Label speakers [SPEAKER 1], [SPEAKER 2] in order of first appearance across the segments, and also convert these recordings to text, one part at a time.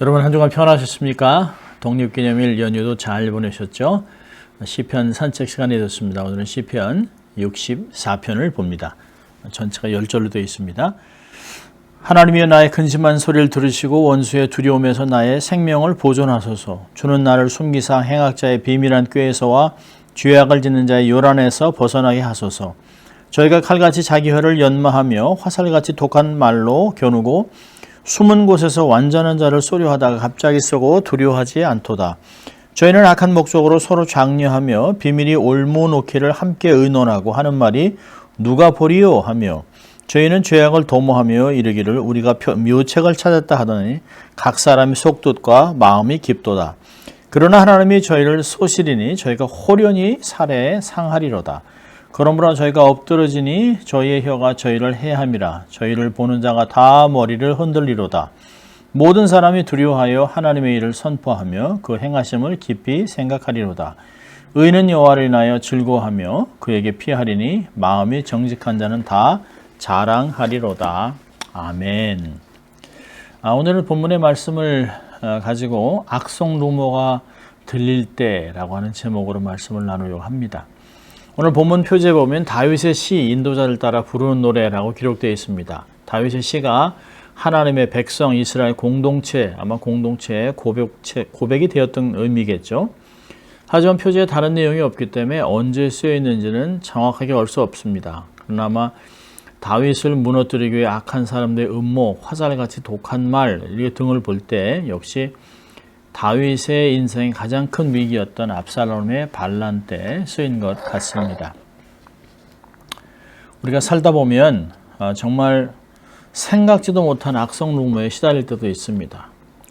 [SPEAKER 1] 여러분 한 주간 편하셨습니까? 독립기념일 연휴도 잘 보내셨죠? 시편 산책 시간이 됐습니다. 오늘은 시편 64편을 봅니다. 전체가 10절로 되어 있습니다. 하나님이여 나의 근심한 소리를 들으시고 원수의 두려움에서 나의 생명을 보존하소서. 주는 나를 숨기사 행악자의 비밀한 꾀에서와 죄악을 짓는 자의 요란에서 벗어나게 하소서. 저희가 칼같이 자기 혀를 연마하며 화살같이 독한 말로 겨누고 숨은 곳에서 완전한 자를 쏘려하다가 갑자기 쏘고 두려워하지 않도다. 저희는 악한 목적으로 서로 장려하며 비밀이 올무놓기를 함께 의논하고 하는 말이 누가 보리요 하며 저희는 죄악을 도모하며 이르기를 우리가 묘책을 찾았다 하더니 각 사람이 속뜻과 마음이 깊도다. 그러나 하나님이 저희를 소실이니 저희가 호련히 살해 상하리로다. 그러므로 저희가 엎드러지니 저희의 혀가 저희를 해함이라 저희를 보는 자가 다 머리를 흔들리로다. 모든 사람이 두려워하여 하나님의 일을 선포하며 그 행하심을 깊이 생각하리로다. 의는 여호와를 인하여 즐거워하며 그에게 피하리니 마음이 정직한 자는 다 자랑하리로다. 아멘. 아, 오늘 본문의 말씀을 어, 가지고 악성 루머가 들릴 때라고 하는 제목으로 말씀을 나누려고 합니다. 오늘 본문 표제에 보면 다윗의 시 인도자를 따라 부르는 노래라고 기록되어 있습니다. 다윗의 시가 하나님의 백성 이스라엘 공동체 아마 공동체의 고백체, 고백이 되었던 의미겠죠. 하지만 표제에 다른 내용이 없기 때문에 언제 쓰여 있는지는 정확하게 알 수 없습니다. 그러나 아마 다윗을 무너뜨리기 위해 악한 사람들의 음모, 화살같이 독한 말 등을 볼 때 역시 다윗의 인생의 가장 큰 위기였던 압살롬의 반란 때 쓰인 것 같습니다. 우리가 살다 보면 어, 정말 생각지도 못한 악성 루머에 시달릴 때도 있습니다.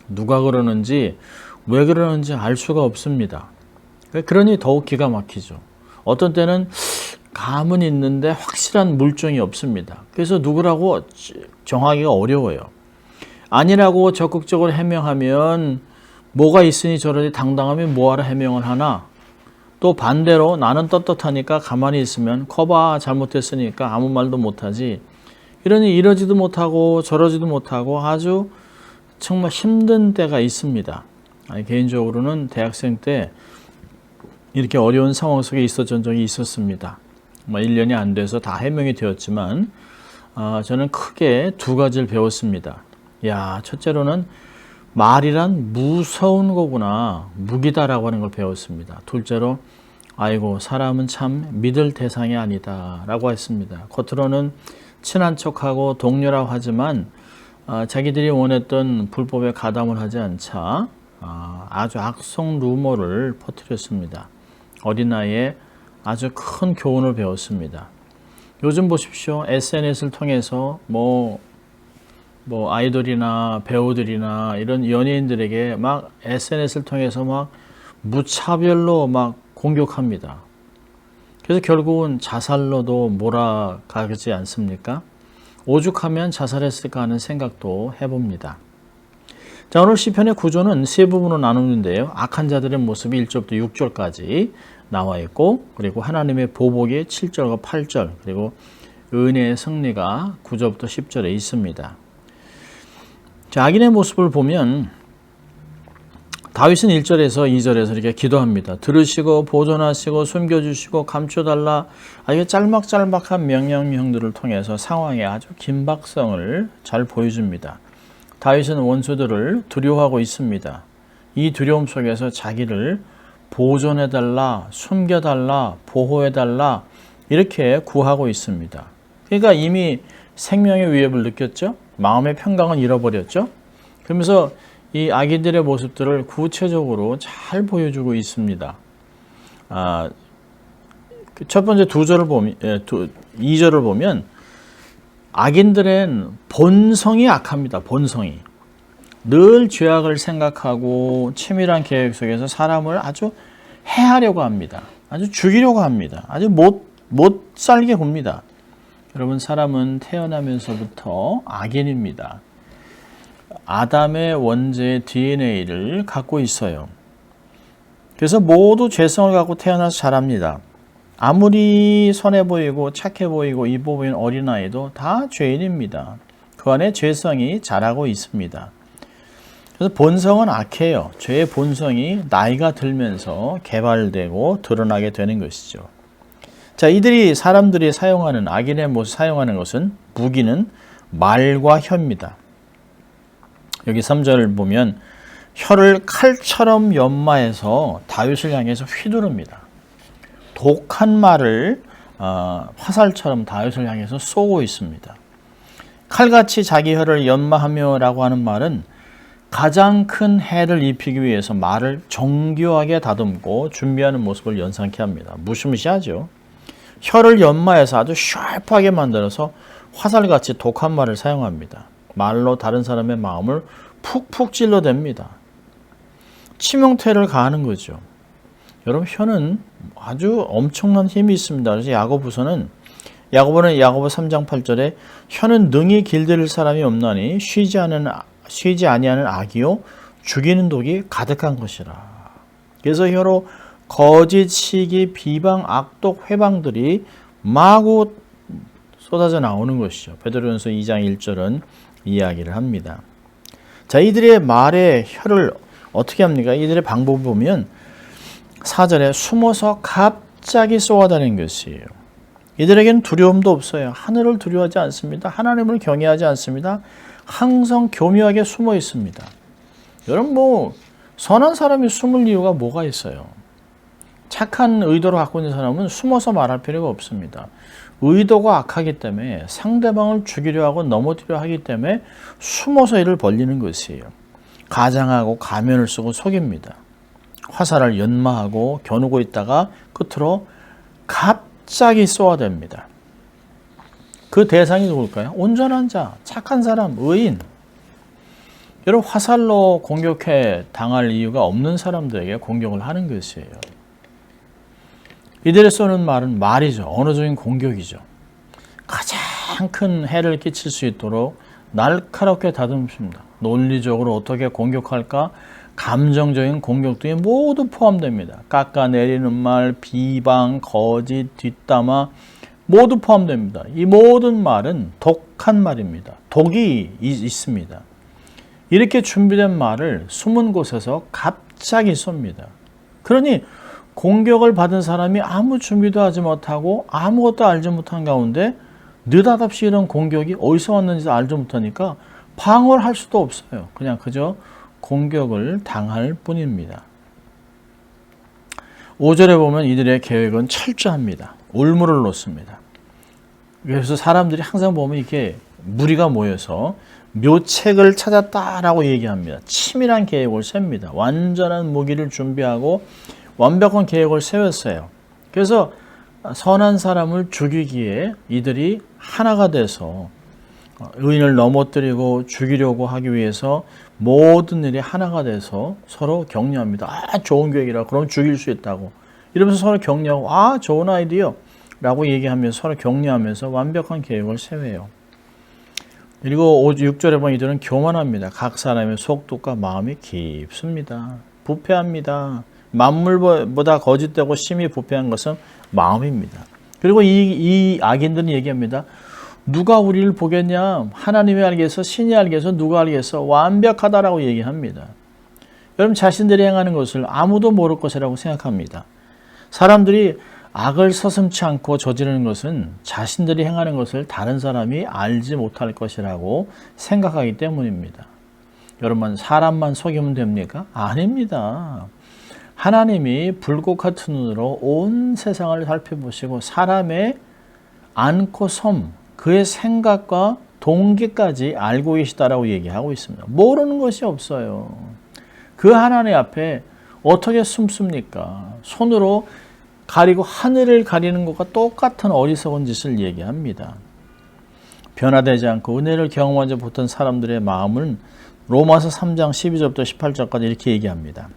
[SPEAKER 1] 누가 그러는지 왜 그러는지 알 수가 없습니다. 그러니 더욱 기가 막히죠. 어떤 때는 감은 있는데 확실한 물증이 없습니다. 그래서 누구라고 정하기가 어려워요. 아니라고 적극적으로 해명하면 뭐가 있으니 저러지 당당하면 뭐하러 해명을 하나? 또 반대로 나는 떳떳하니까 가만히 있으면 커봐 잘못했으니까 아무 말도 못하지. 이러니 이러지도 못하고 저러지도 못하고 아주 정말 힘든 때가 있습니다. 아니, 개인적으로는 대학생 때 이렇게 어려운 상황 속에 있었던 적이 있었습니다. 뭐 1년이 안 돼서 다 해명이 되었지만 어, 저는 크게 두 가지를 배웠습니다. 야, 첫째로는 말이란 무서운 거구나. 무기다라고 하는 걸 배웠습니다. 둘째로 아이고 사람은 참 믿을 대상이 아니다 라고 했습니다. 겉으로는 친한 척하고 동료라고 하지만 어, 자기들이 원했던 불법에 가담을 하지 않자 어, 아주 악성 루머를 퍼뜨렸습니다. 어린 나이에 아주 큰 교훈을 배웠습니다. 요즘 보십시오. SNS를 통해서 뭐, 뭐, 아이돌이나 배우들이나 이런 연예인들에게 막 SNS를 통해서 막 무차별로 막 공격합니다. 그래서 결국은 자살로도 몰아가지 않습니까? 오죽하면 자살했을까 하는 생각도 해봅니다. 자, 오늘 시편의 구조는 세 부분으로 나누는데요. 악한 자들의 모습이 1절부터 6절까지 나와 있고, 그리고 하나님의 보복이 7절과 8절, 그리고 은혜의 승리가 9절부터 10절에 있습니다. 자, 악인의 모습을 보면 다윗은 1절에서 2절에서 이렇게 기도합니다. 들으시고 보존하시고 숨겨주시고 감춰달라. 아주 짤막짤막한 명령형들을 통해서 상황의 아주 긴박성을 잘 보여줍니다. 다윗은 원수들을 두려워하고 있습니다. 이 두려움 속에서 자기를 보존해달라, 숨겨달라, 보호해달라 이렇게 구하고 있습니다. 그러니까 이미 생명의 위협을 느꼈죠. 마음의 평강은 잃어버렸죠. 그러면서 이 아기들의 모습들을 구체적으로 잘 보여주고 있습니다. 아, 그첫 번째 두 절을 보면, 예, 두, 2절을 보면 악인들은 본성이 악합니다. 본성이. 늘 죄악을 생각하고 치밀한 계획 속에서 사람을 아주 해하려고 합니다. 아주 죽이려고 합니다. 아주 못, 못 살게 봅니다. 여러분, 사람은 태어나면서부터 악인입니다. 아담의 원죄 DNA를 갖고 있어요. 그래서 모두 죄성을 갖고 태어나서 자랍니다. 아무리 선해 보이고 착해 보이고 이뻐 보이는 어린아이도 다 죄인입니다. 그 안에 죄성이 자라고 있습니다. 그래서 본성은 악해요. 죄의 본성이 나이가 들면서 개발되고 드러나게 되는 것이죠. 자, 이들이 사람들이 사용하는 악인의 못을 사용하는 것은 무기는 말과 혀입니다. 여기 3절을 보면 혀를 칼처럼 연마해서 다윗을 향해서 휘두릅니다. 독한 말을 어, 화살처럼 다윗을 향해서 쏘고 있습니다. 칼같이 자기 혀를 연마하며라고 하는 말은 가장 큰 해를 입히기 위해서 말을 정교하게 다듬고 준비하는 모습을 연상케 합니다. 무시무시하죠. 혀를 연마해서 아주 샤프하게 만들어서 화살같이 독한 말을 사용합니다. 말로 다른 사람의 마음을 푹푹 찔러댑니다. 치명태를 가하는 거죠. 여러분 혀는 아주 엄청난 힘이 있습니다. 그래서 야고보서는 야고보는 야고보 3장 8절에 혀는 능히 길들일 사람이 없나니 쉬지 않은 쉬지 아니하는 악이요 죽이는 독이 가득한 것이라. 그래서 혀로 거짓 시기 비방 악독 회방들이 마구 쏟아져 나오는 것이죠. 베드로전서 2장 1절은 이야기를 합니다. 자, 이들의 말에 혀를 어떻게 합니까? 이들의 방법을 보면 4절에 숨어서 갑자기 쏘아다니는 것이에요. 이들에게는 두려움도 없어요. 하늘을 두려워하지 않습니다. 하나님을 경외하지 않습니다. 항상 교묘하게 숨어 있습니다. 여러분 뭐 선한 사람이 숨을 이유가 뭐가 있어요? 착한 의도로 갖고 있는 사람은 숨어서 말할 필요가 없습니다. 의도가 악하기 때문에 상대방을 죽이려 하고 넘어뜨려 하기 때문에 숨어서 일을 벌리는 것이에요. 가장하고 가면을 쓰고 속입니다. 화살을 연마하고 겨누고 있다가 끝으로 갑자기 쏘아댑니다. 그 대상이 누굴까요? 온전한 자, 착한 사람, 의인. 여러분 화살로 공격해 당할 이유가 없는 사람들에게 공격을 하는 것이에요. 이들이 쏘는 말은 말이죠. 언어적인 공격이죠. 가장 큰 해를 끼칠 수 있도록 날카롭게 다듬습니다. 논리적으로 어떻게 공격할까? 감정적인 공격 등이 모두 포함됩니다. 깎아내리는 말, 비방, 거짓, 뒷담화 모두 포함됩니다. 이 모든 말은 독한 말입니다. 독이 있습니다. 이렇게 준비된 말을 숨은 곳에서 갑자기 쏩니다. 그러니 공격을 받은 사람이 아무 준비도 하지 못하고 아무것도 알지 못한 가운데 느닷없이 이런 공격이 어디서 왔는지 알지 못하니까 방어를 할 수도 없어요. 그냥 그저 공격을 당할 뿐입니다. 5절에 보면 이들의 계획은 철저합니다. 울물을 놓습니다. 그래서 사람들이 항상 보면 이렇게 무리가 모여서 묘책을 찾았다라고 얘기합니다. 치밀한 계획을 셉니다. 완전한 무기를 준비하고 완벽한 계획을 세웠어요. 그래서 선한 사람을 죽이기에 이들이 하나가 돼서 의인을 넘어뜨리고 죽이려고 하기 위해서 모든 일이 하나가 돼서 서로 격려합니다. 아, 좋은 계획이라 그럼 죽일 수 있다고. 이러면서 서로 격려하고 아, 좋은 아이디어 라고 얘기하면서 서로 격려하면서 완벽한 계획을 세워요. 그리고 6절에 보면 이들은 교만합니다. 각 사람의 속독과 마음이 깊습니다. 부패합니다. 만물보다 거짓되고 심히 부패한 것은 마음입니다. 그리고 이, 이 악인들은 얘기합니다. 누가 우리를 보겠냐? 하나님이 알겠어? 신이 알겠어? 누가 알겠어? 완벽하다라고 얘기합니다. 여러분 자신들이 행하는 것을 아무도 모를 것이라고 생각합니다. 사람들이 악을 서슴치 않고 저지르는 것은 자신들이 행하는 것을 다른 사람이 알지 못할 것이라고 생각하기 때문입니다. 여러분 사람만 속이면 됩니까? 아닙니다. 하나님이 불꽃 같은 눈으로 온 세상을 살펴보시고 사람의 안고 섬, 그의 생각과 동기까지 알고 계시다라고 얘기하고 있습니다. 모르는 것이 없어요. 그 하나님 앞에 어떻게 숨습니까? 손으로 가리고 하늘을 가리는 것과 똑같은 어리석은 짓을 얘기합니다. 변화되지 않고 은혜를 경험하지 못한 사람들의 마음은 로마서 3장 12절부터 18절까지 이렇게 얘기합니다.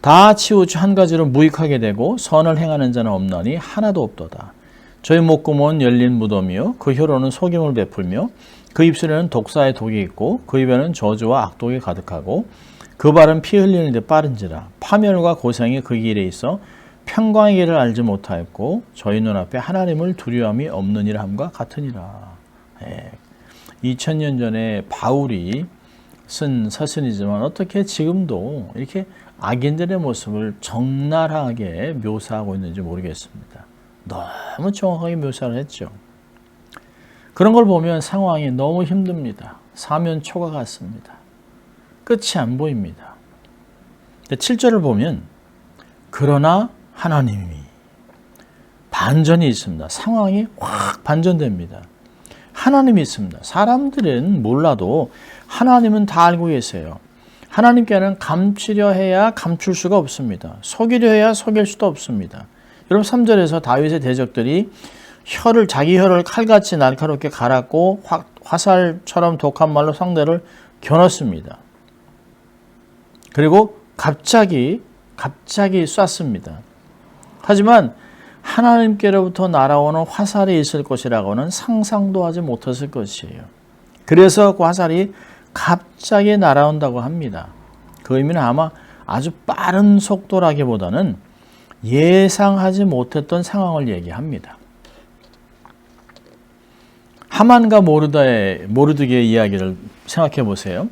[SPEAKER 1] 다 치우쳐 한 가지로 무익하게 되고 선을 행하는 자는 없나니 하나도 없도다. 저희 목구멍은 열린 무덤이요 그 혀로는 속임을 베풀며 그 입술에는 독사의 독이 있고 그 입에는 저주와 악독이 가득하고 그 발은 피 흘리는 데 빠른지라 파멸과 고생이 그 길에 있어 평강의 길을 알지 못하였고 저희 눈앞에 하나님을 두려움이 없느니라 함과 같으니라. 예. 2000년 전에 바울이 쓴 서신이지만 어떻게 지금도 이렇게 악인들의 모습을 적나라하게 묘사하고 있는지 모르겠습니다. 너무 정확하게 묘사를 했죠. 그런 걸 보면 상황이 너무 힘듭니다. 사면 초가 같습니다. 끝이 안 보입니다. 7절을 보면 그러나 하나님이 반전이 있습니다. 상황이 확 반전됩니다. 하나님이 있습니다. 사람들은 몰라도 하나님은 다 알고 계세요. 하나님께는 감추려 해야 감출 수가 없습니다. 속이려 해야 속일 수도 없습니다. 여러분 3절에서 다윗의 대적들이 혀를 자기 혀를 칼같이 날카롭게 갈았고 화, 화살처럼 독한 말로 상대를 겨눴습니다. 그리고 갑자기 갑자기 쐈습니다. 하지만 하나님께로부터 날아오는 화살이 있을 것이라고는 상상도 하지 못했을 것이에요. 그래서 그 화살이 갑자기 날아온다고 합니다. 그 의미는 아마 아주 빠른 속도라기보다는 예상하지 못했던 상황을 얘기합니다. 하만과 모르다의 모르드게의 이야기를 생각해 보세요.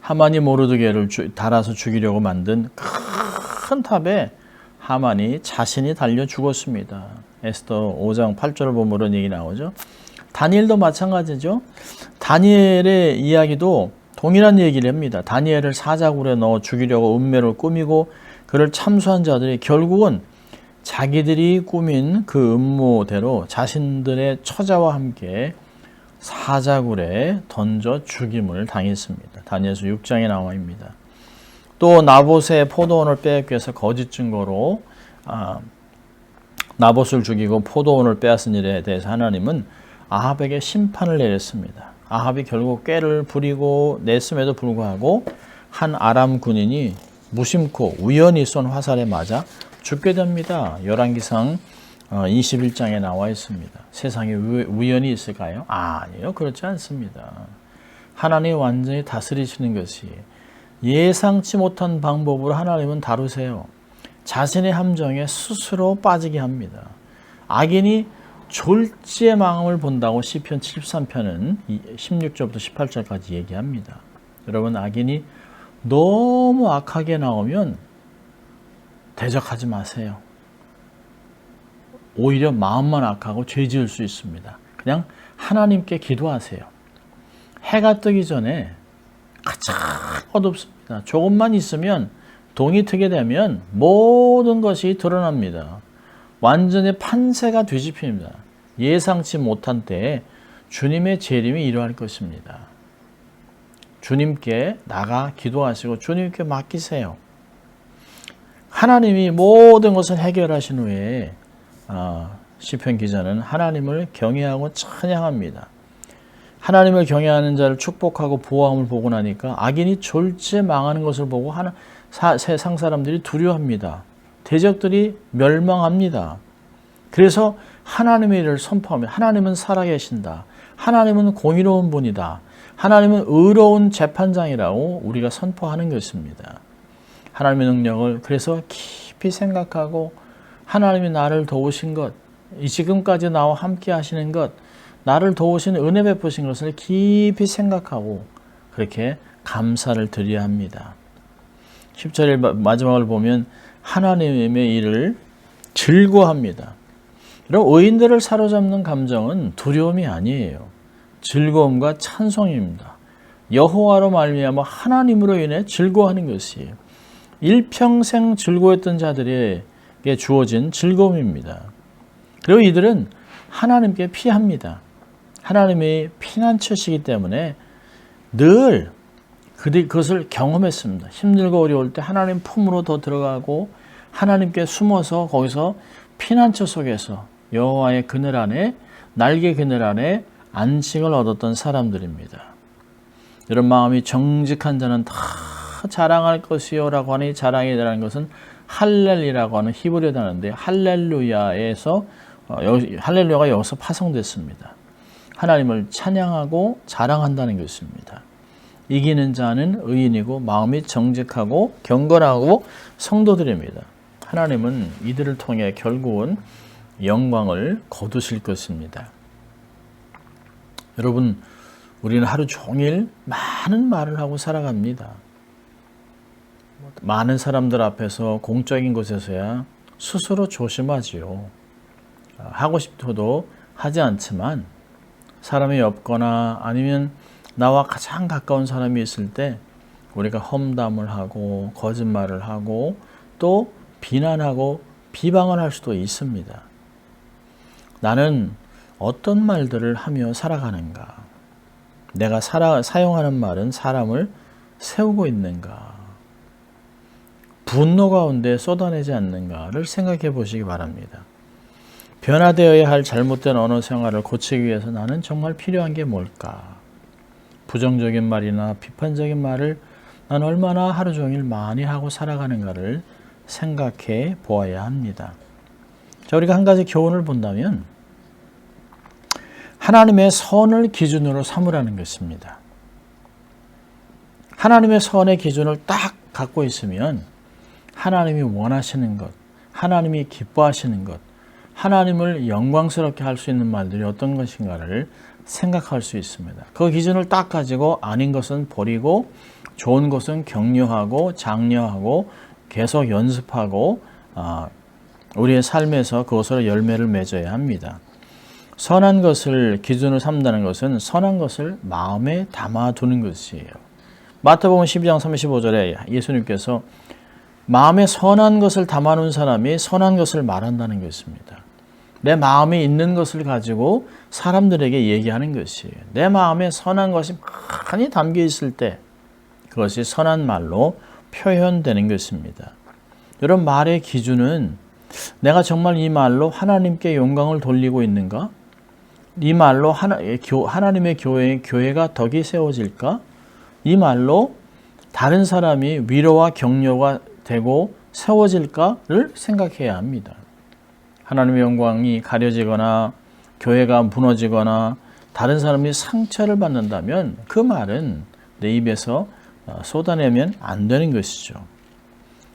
[SPEAKER 1] 하만이 모르드게를 주, 달아서 죽이려고 만든 큰 탑에 하만이 자신이 달려 죽었습니다. 에스더 5장 8절을 보면 그런 얘기 나오죠. 다니엘도 마찬가지죠. 다니엘의 이야기도 동일한 얘기를 합니다. 다니엘을 사자굴에 넣어 죽이려고 운매를 꾸미고 그를 참수한 자들이 결국은 자기들이 꾸민 그 음모대로 자신들의 처자와 함께 사자굴에 던져 죽임을 당했습니다. 다니엘서 6장에 나와 있습니다. 또 나봇의 포도원을 빼앗기 위해서 거짓 증거로 아, 나봇을 죽이고 포도원을 빼앗은 일에 대해서 하나님은 아합에게 심판을 내렸습니다. 아합이 결국 꾀를 부리고 냈음에도 불구하고 한 아람 군인이 무심코 우연히 쏜 화살에 맞아 죽게 됩니다. 열왕기상 21장에 어, 나와 있습니다. 세상에 우연이 있을까요? 아니요. 그렇지 않습니다. 하나님이 완전히 다스리시는 것이 예상치 못한 방법으로 하나님은 다루세요. 자신의 함정에 스스로 빠지게 합니다. 악인이 졸지의 마음을 본다고 시편 73편은 16절부터 18절까지 얘기합니다. 여러분 악인이 너무 악하게 나오면 대적하지 마세요. 오히려 마음만 악하고 죄 지을 수 있습니다. 그냥 하나님께 기도하세요. 해가 뜨기 전에 가장 어둡습니다. 조금만 있으면 동이 트게 되면 모든 것이 드러납니다. 완전히 판세가 뒤집힙니다. 예상치 못한 때에 주님의 재림이 일어날 것입니다. 주님께 나가 기도하시고 주님께 맡기세요. 하나님이 모든 것을 해결하신 후에 아, 시편 기자는 하나님을 경외하고 찬양합니다. 하나님을 경외하는 자를 축복하고 보호함을 보고 나니까 악인이 졸지에 망하는 것을 보고 하나, 사, 세상 사람들이 두려워합니다. 대적들이 멸망합니다. 그래서 하나님의 일을 선포하며 하나님은 살아계신다. 하나님은 공의로운 분이다. 하나님은 의로운 재판장이라고 우리가 선포하는 것입니다. 하나님의 능력을 그래서 깊이 생각하고 하나님이 나를 도우신 것, 지금까지 나와 함께 하시는 것, 나를 도우신 은혜 베푸신 것을 깊이 생각하고 그렇게 감사를 드려야 합니다. 10절의 마지막을 보면 하나님의 일을 즐거워합니다. 이런 의인들을 사로잡는 감정은 두려움이 아니에요. 즐거움과 찬송입니다. 여호와로 말미암아 하나님으로 인해 즐거워하는 것이에요. 일평생 즐거웠던 자들에게 주어진 즐거움입니다. 그리고 이들은 하나님께 피합니다. 하나님의 피난처시기 때문에 늘 그것을 경험했습니다. 힘들고 어려울 때 하나님 품으로 더 들어가고 하나님께 숨어서 거기서 피난처 속에서 여호와의 그늘 안에 날개 그늘 안에 안식을 얻었던 사람들입니다. 이런 마음이 정직한 자는 다 자랑할 것이요라고 하니 자랑이라는 것은 할렐이라고 하는 히브리어 단어인데 할렐루야에서 어, 할렐루야가 여기서 파송됐습니다. 하나님을 찬양하고 자랑한다는 것입니다. 이기는 자는 의인이고 마음이 정직하고 경건하고 성도들입니다. 하나님은 이들을 통해 결국은 영광을 거두실 것입니다. 여러분 우리는 하루 종일 많은 말을 하고 살아갑니다. 많은 사람들 앞에서 공적인 곳에서야 스스로 조심하지요. 하고 싶어도 하지 않지만 사람이 없거나 아니면 나와 가장 가까운 사람이 있을 때 우리가 험담을 하고 거짓말을 하고 또 비난하고 비방을 할 수도 있습니다. 나는 어떤 말들을 하며 살아가는가? 내가 살아, 사용하는 말은 사람을 세우고 있는가? 분노 가운데 쏟아내지 않는가를 생각해 보시기 바랍니다. 변화되어야 할 잘못된 언어 생활을 고치기 위해서 나는 정말 필요한 게 뭘까? 부정적인 말이나 비판적인 말을 난 얼마나 하루 종일 많이 하고 살아가는가를 생각해 보아야 합니다. 자, 우리가 한 가지 교훈을 본다면 하나님의 선을 기준으로 삼으라는 것입니다. 하나님의 선의 기준을 딱 갖고 있으면 하나님이 원하시는 것, 하나님이 기뻐하시는 것, 하나님을 영광스럽게 할 수 있는 말들이 어떤 것인가를 생각할 수 있습니다. 그 기준을 딱 가지고 아닌 것은 버리고 좋은 것은 격려하고 장려하고 계속 연습하고 아, 우리의 삶에서 그것으로 열매를 맺어야 합니다. 선한 것을 기준으로 삼다는 것은 선한 것을 마음에 담아두는 것이에요. 마태복음 12장 35절에 예수님께서 마음에 선한 것을 담아놓은 사람이 선한 것을 말한다는 것입니다. 내 마음에 있는 것을 가지고 사람들에게 얘기하는 것이에요. 내 마음에 선한 것이 많이 담겨 있을 때 그것이 선한 말로 표현되는 것입니다. 여러분 말의 기준은 내가 정말 이 말로 하나님께 영광을 돌리고 있는가? 이 말로 하나, 하나님의 교회, 교회가 덕이 세워질까? 이 말로 다른 사람이 위로와 격려가 되고 세워질까를 생각해야 합니다. 하나님의 영광이 가려지거나 교회가 무너지거나 다른 사람이 상처를 받는다면 그 말은 내 입에서 어, 쏟아내면 안 되는 것이죠.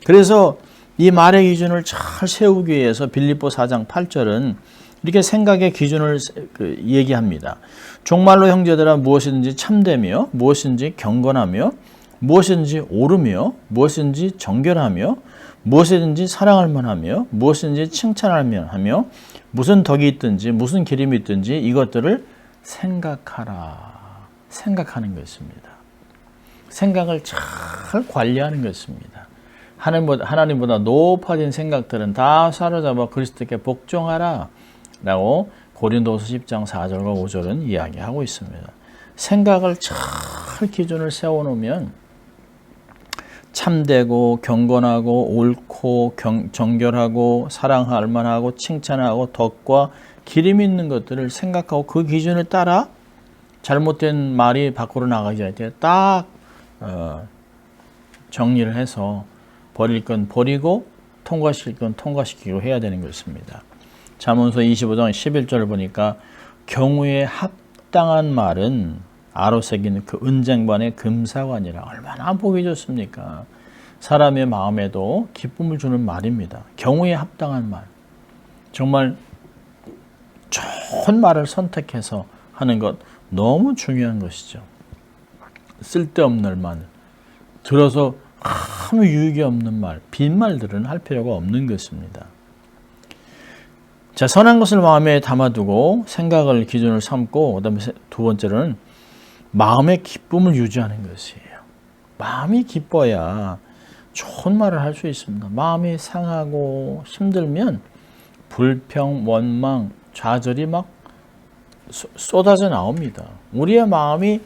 [SPEAKER 1] 그래서 이 말의 기준을 잘 세우기 위해서 빌립보 4장 8절은 이렇게 생각의 기준을 그 얘기합니다. 종말로 형제들아 무엇이든지 참되며 무엇인지 경건하며 무엇이든지 옳으며 무엇인지 정결하며 무엇이든지 사랑할 만하며 무엇이든지 칭찬할 만하며 무슨 덕이 있든지 무슨 기림이 있든지 이것들을 생각하라. 생각하는 것입니다. 생각을 잘 관리하는 것입니다. 하나님보다, 하나님보다 높아진 생각들은 다 사로잡아 그리스도께 복종하라. 라고 고린도서 10장 4절과 5절은 이야기하고 있습니다. 생각을 잘 기준을 세워놓으면 참되고 경건하고 옳고 경, 정결하고 사랑할 만하고 칭찬하고 덕과 기름 있는 것들을 생각하고 그 기준을 따라 잘못된 말이 밖으로 나가지 않게 딱 어, 정리를 해서 버릴 건 버리고 통과시킬 건 통과시키고 해야 되는 것입니다. 잠언서 25장 11절을 보니까 경우에 합당한 말은 아로 새기는 그 은쟁반의 금사관이라 얼마나 보기 좋습니까? 사람의 마음에도 기쁨을 주는 말입니다. 경우에 합당한 말. 정말 좋은 말을 선택해서 하는 것 너무 중요한 것이죠. 쓸데없는 말, 들어서 아무 유익이 없는 말, 빈말들은 할 필요가 없는 것입니다. 자, 선한 것을 마음에 담아두고 생각을 기준을 삼고, 그 다음에 두 번째로는 마음의 기쁨을 유지하는 것이에요. 마음이 기뻐야 좋은 말을 할 수 있습니다. 마음이 상하고 힘들면 불평, 원망, 좌절이 막 쏟아져 나옵니다. 우리의 마음이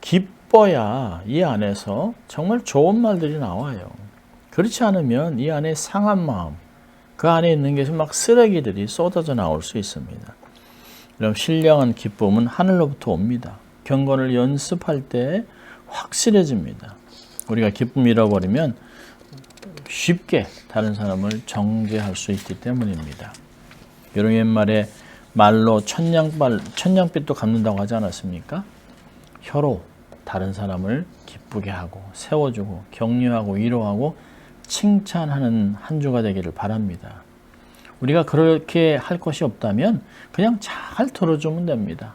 [SPEAKER 1] 기뻐야 이 안에서 정말 좋은 말들이 나와요. 그렇지 않으면 이 안에 상한 마음, 그 안에 있는 것이 막 쓰레기들이 쏟아져 나올 수 있습니다. 그럼 신령한 기쁨은 하늘로부터 옵니다. 경건을 연습할 때 확실해집니다. 우리가 기쁨 잃어버리면 쉽게 다른 사람을 정죄할 수 있기 때문입니다. 여러분 옛말에 말로 천냥발, 천냥빛도 갚는다고 하지 않았습니까? 혀로 다른 사람을 기쁘게 하고 세워주고 격려하고 위로하고 칭찬하는 한 주가 되기를 바랍니다. 우리가 그렇게 할 것이 없다면 그냥 잘 들어주면 됩니다.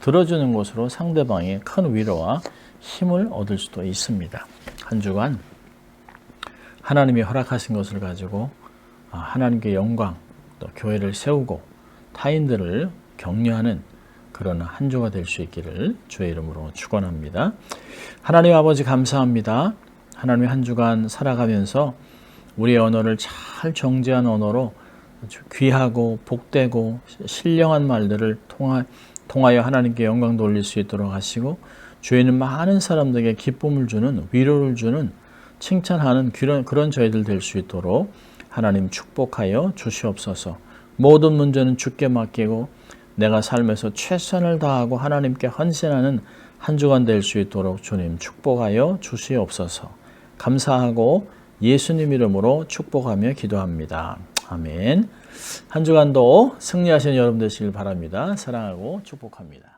[SPEAKER 1] 들어주는 것으로 상대방의 큰 위로와 힘을 얻을 수도 있습니다. 한 주간 하나님이 허락하신 것을 가지고 아, 하나님께 영광, 또 교회를 세우고 타인들을 격려하는 그런 한 주가 될 수 있기를 주의 이름으로 축원합니다. 하나님 아버지 감사합니다. 하나님의 한 주간 살아가면서 우리의 언어를 잘 정제한 언어로 귀하고 복되고 신령한 말들을 통하, 통하여 하나님께 영광 돌릴 수 있도록 하시고 주에는 많은 사람들에게 기쁨을 주는 위로를 주는 칭찬하는 그런, 그런 저희들 될 수 있도록 하나님 축복하여 주시옵소서. 모든 문제는 주께 맡기고 내가 삶에서 최선을 다하고 하나님께 헌신하는 한 주간 될 수 있도록 주님 축복하여 주시옵소서. 감사하고 예수님 이름으로 축복하며 기도합니다. 아멘. 한 주간도 승리하시는 여러분 되시길 바랍니다. 사랑하고 축복합니다.